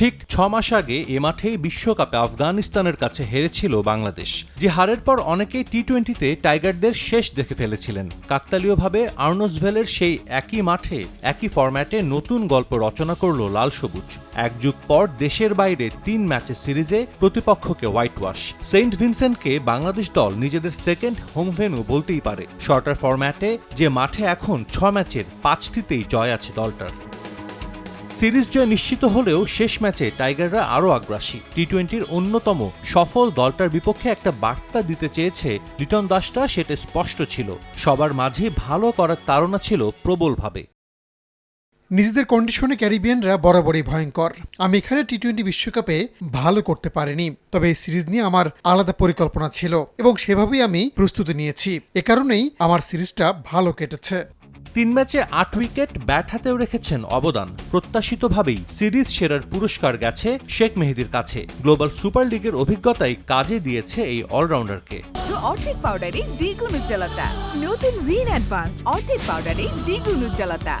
ঠিক ছ মাস আগে এ মাঠেই বিশ্বকাপে আফগানিস্তানের কাছে হেরেছিল বাংলাদেশ। যে হারের পর অনেকেই টি টোয়েন্টিতে টাইগারদের শেষ দেখে ফেলেছিলেন। কাকতালীয়ভাবে আর্নসভেলের সেই একই মাঠে, একই ফরম্যাটে নতুন গল্প রচনা করল লাল সবুজ। এক যুগ পর দেশের বাইরে তিন ম্যাচের সিরিজে প্রতিপক্ষকে হোয়াইট ওয়াশ সেন্ট ভিনসেন্টকে বাংলাদেশ দল নিজেদের সেকেন্ড হোম ভেন্যু বলতেই পারে। শর্টার ফরম্যাটে যে মাঠে এখন ছ ম্যাচের পাঁচটিতেই জয় আছে দলটার। সিরিজ জয় নিশ্চিত হলেও শেষ ম্যাচে টাইগাররা আরও আগ্রাসী। টি টোয়েন্টির অন্যতম সফল দলটার বিপক্ষে একটা বার্তা দিতে চেয়েছে লিটন দাসটা, সেটা স্পষ্ট ছিল। সবার মাঝে ভালো করার তাড়না ছিল প্রবলভাবে। নিজেদের কন্ডিশনে ক্যারিবিয়ানরা বরাবরই ভয়ঙ্কর। আমি এখানে টি টোয়েন্টি বিশ্বকাপে ভালো করতে পারিনি, তবে এই সিরিজ নিয়ে আমার আলাদা পরিকল্পনা ছিল এবং সেভাবেই আমি প্রস্তুতি নিয়েছি। এ কারণেই আমার সিরিজটা ভালো কেটেছে। তিন ম্যাচে আট উইকেট, ব্যাট হাতেও রেখেছেন অবদান। প্রত্যাশিতভাবেই সিরিজ সেরার পুরস্কার গেছে শেখ মেহেদির কাছে। গ্লোবাল সুপার লিগের অভিজ্ঞতাই কাজে দিয়েছে এই অলরাউন্ডারকে। অর্ধেক পাউডারে দ্বিগুণ উজ্জ্বলতা। নতুন রিন অ্যাডভান্সড অর্ধেক পাউডারে দ্বিগুণ উজ্জ্বলতা।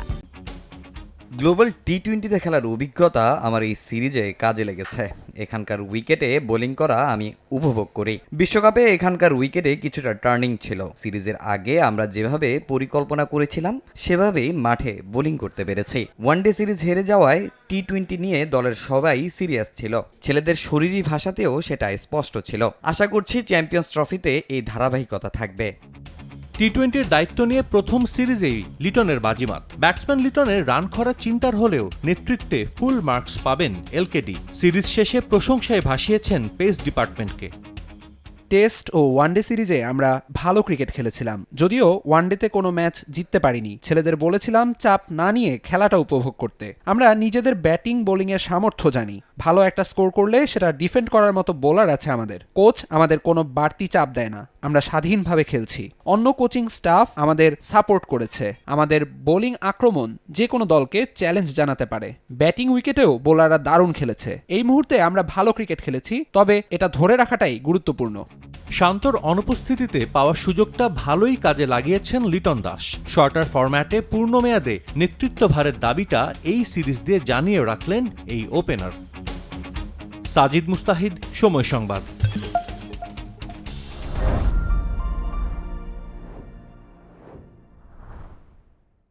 গ্লোবাল টি টোয়েন্টিতে খেলার অভিজ্ঞতা আমার এই সিরিজে কাজে লেগেছে। এখানকার উইকেটে বোলিং করা আমি উপভোগ করি। বিশ্বকাপে এখানকার উইকেটে কিছুটা টার্নিং ছিল। সিরিজের আগে আমরা যেভাবে পরিকল্পনা করেছিলাম, সেভাবেই মাঠে বোলিং করতে পেরেছি। ওয়ানডে সিরিজ হেরে যাওয়ায় টি টোয়েন্টি নিয়ে দলের সবাই সিরিয়াস ছিল। ছেলেদের শরীরী ভাষাতেও সেটা স্পষ্ট ছিল। আশা করছি চ্যাম্পিয়ন্স ট্রফিতে এই ধারাবাহিকতা থাকবে। টি টোয়েন্টির দায়িত্ব নিয়ে প্রথম সিরিজেই লিটনের বাজিমাত। ব্যাটসম্যান লিটনের রান খরা চিন্তার হলেও নেতৃত্বে ফুল মার্কস পাবেন এলকেডি। সিরিজ শেষে প্রশংসায় ভাসিয়েছেন পেস ডিপার্টমেন্টকে। টেস্ট ও ওয়ানডে সিরিজে আমরা ভালো ক্রিকেট খেলেছিলাম। যদিও ওয়ানডেতে কোনো ম্যাচ জিততে পারিনি। ছেলেদের বলেছিলাম, চাপ না নিয়ে খেলাটা উপভোগ করতে। আমরা নিজেদের ব্যাটিং বোলিংয়ের সামর্থ্য জানি। ভালো একটা স্কোর করলে সেটা ডিফেন্ড করার মতো বোলার আছে আমাদের। কোচ আমাদের কোনো বাড়তি চাপ দেয় না। আমরা স্বাধীনভাবে খেলছি। অন্য কোচিং স্টাফ আমাদের সাপোর্ট করেছে। আমাদের বোলিং আক্রমণ যে কোনো দলকে চ্যালেঞ্জ জানাতে পারে। ব্যাটিং উইকেটেও বোলাররা দারুণ খেলেছে। এই মুহূর্তে আমরা ভালো ক্রিকেট খেলেছি, তবে এটা ধরে রাখাটাই গুরুত্বপূর্ণ। শান্তর অনুপস্থিতিতে পাওয়া সুযোগটা ভালোই কাজে লাগিয়েছেন লিটন দাস। শর্টার ফরম্যাটে পূর্ণ মেয়াদে নেতৃত্বভারের দাবিটা এই সিরিজ দিয়ে জানিয়ে রাখলেন এই ওপেনার। সাজিদ মুস্তাহিদ, সময় সংবাদ।